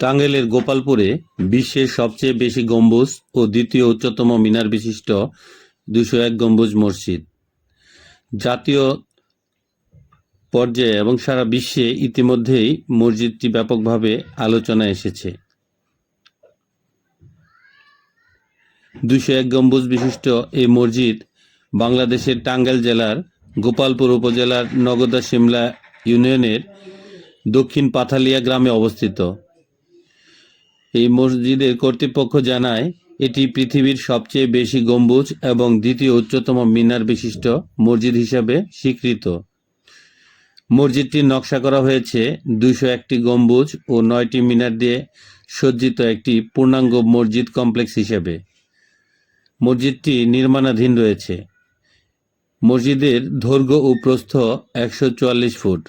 টাঙ্গাইলের গোপালপুরে বিশ্বের সবচেয়ে বেশি গম্বুজ ও দ্বিতীয় উচ্চতম মিনার বিশিষ্ট দুশো এক গম্বুজ মসজিদ। জাতীয় পর্যায়ে এবং সারা বিশ্বে ইতিমধ্যেই মসজিদটি ব্যাপকভাবে আলোচনায় এসেছে। দুশো এক গম্বুজ বিশিষ্ট এই মসজিদ বাংলাদেশের টাঙ্গাইল জেলার গোপালপুর উপজেলার নগদা সিমলা ইউনিয়নের দক্ষিণ পাথালিয়া গ্রামে অবস্থিত। এই মসজিদের কর্তৃপক্ষ জানায়, এটি পৃথিবীর সবচেয়ে বেশি গম্বুজ এবং দ্বিতীয় উচ্চতম মিনার বিশিষ্ট মসজিদ হিসাবে স্বীকৃত। মসজিদটির নকশা করা হয়েছে দুইশো একটি গম্বুজ ও নয়টি মিনার দিয়ে সজ্জিত একটি পূর্ণাঙ্গ মসজিদ কমপ্লেক্স হিসেবে। মসজিদটি নির্মাণাধীন রয়েছে। মসজিদের দৈর্ঘ্য ও প্রস্থ একশো চুয়াল্লিশ ফুট,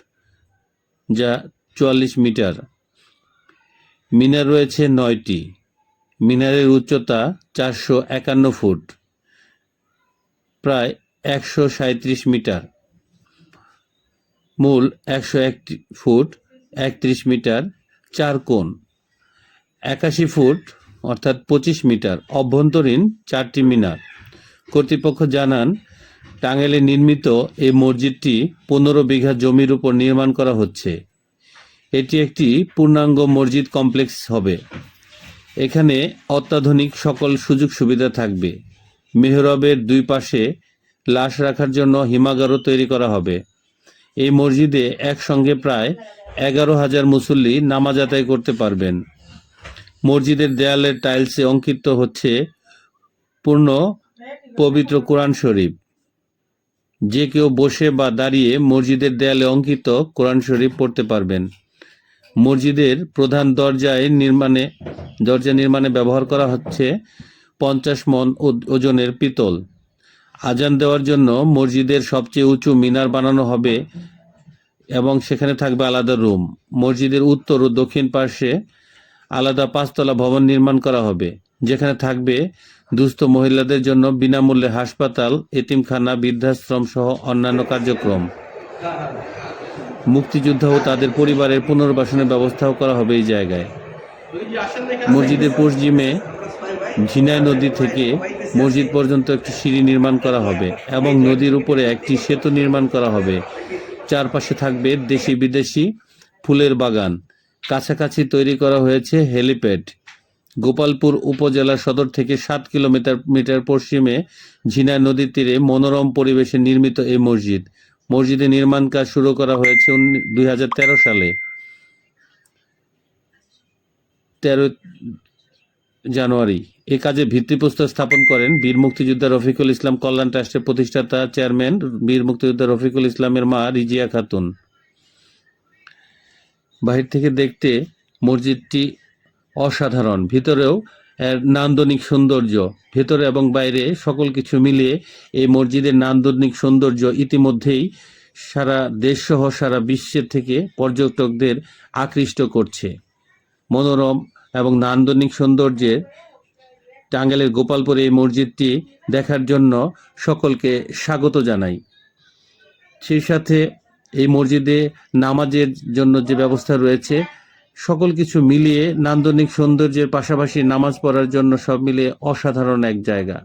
যা চুয়াল্লিশ মিটার। মিনার রয়েছে নয়টি। মিনারের উচ্চতা চারশো একান্ন ফুট, প্রায় একশো সাঁত্রিশ মিটার। মূল একশো এক ফুট, একত্রিশ মিটার, চার কোণ। একাশি ফুট, অর্থাৎ পঁচিশ মিটার, অভ্যন্তরীণ চারটি মিনার। কর্তৃপক্ষ জানান, টাঙ্গাইলে নির্মিত এই মসজিদটি পনেরো বিঘা জমির উপর নির্মাণ করা হচ্ছে। এটি একটি পূর্ণাঙ্গ মসজিদ কমপ্লেক্স হবে। এখানে অত্যাধুনিক সকল সুযোগ সুবিধা থাকবে। মেহরবের দুই পাশে লাশ রাখার জন্য হিমাগারও তৈরি করা হবে। এই মসজিদে একসঙ্গে প্রায় এগারো হাজার মুসল্লি নামাজ আদায় করতে পারবেন। মসজিদের দেয়ালের টাইলসে অঙ্কিত হচ্ছে পূর্ণ পবিত্র কোরআন শরীফ। যে কেউ বসে বা দাঁড়িয়ে মসজিদের দেয়ালে অঙ্কিত কোরআন শরীফ পড়তে পারবেন। মসজিদের প্রধান দরজায় নির্মাণে, দরজা নির্মাণে ব্যবহার করা হচ্ছে পঞ্চাশ মন ওজনের পিতল। আজান দেওয়ার জন্য মসজিদের সবচেয়ে উঁচু মিনার বানানো হবে এবং সেখানে থাকবে আলাদা রুম। মসজিদের উত্তর ও দক্ষিণ পাশে আলাদা পাঁচতলা ভবন নির্মাণ করা হবে, যেখানে থাকবে দুস্থ মহিলাদের জন্য বিনামূল্যে হাসপাতাল, এতিমখানা, বৃদ্ধাশ্রম সহ অন্যান্য কার্যক্রম। মুক্তিযোদ্ধা ও তাদের পরিবারের পুনর্বাসনের ব্যবস্থাও করা হবে এই জায়গায়। মসজিদের পশ্চিমে ঝিনাই নদী থেকে মসজিদ পর্যন্ত একটি সিঁড়ি নির্মাণ করা হবে এবং নদীর উপরে একটি সেতু নির্মাণ করা হবে। চারপাশে থাকবে দেশি বিদেশি ফুলের বাগান। কাছাকাছি তৈরি করা হয়েছে হেলিপ্যাড। গোপালপুর উপজেলা সদর থেকে সাত কিলোমিটার মিটার পশ্চিমে ঝিনাই নদীর তীরে মনোরম পরিবেশে নির্মিত এই মসজিদ। মসজিদের নির্মাণ কাজ শুরু করা হয়েছে দুই হাজার তেরো সালে। তেরো জানুয়ারি। এ কাজে ভিত্তিপ্রস্তর স্থাপন করেন বীর মুক্তিযোদ্ধা রফিকুল ইসলাম কল্যাণ ট্রাস্টের প্রতিষ্ঠাতা চেয়ারম্যান বীর মুক্তিযোদ্ধা রফিকুল ইসলামের মা রিজিয়া খাতুন। বাহির থেকে দেখতে মসজিদটি অসাধারণ। ভিতরেও নান্দনিক সৌন্দর্য, ভেতরে এবং বাইরে সকল কিছু মিলিয়ে এই মসজিদের নান্দনিক সৌন্দর্য ইতিমধ্যেই সারা দেশসহ সারা বিশ্বের থেকে পর্যটকদের আকৃষ্ট করছে। মনোরম এবং নান্দনিক সৌন্দর্যের টাঙ্গাইলের গোপালপুরে এই মসজিদটি দেখার জন্য সকলকে স্বাগত জানাই। সেই সাথে এই মসজিদে নামাজের জন্য যে ব্যবস্থা রয়েছে সকল কিছু মিলিয়ে নান্দনিক সৌন্দর্যের পাশাপাশি নামাজ পড়ার জন্য সব মিলিয়ে অসাধারণ এক জায়গা।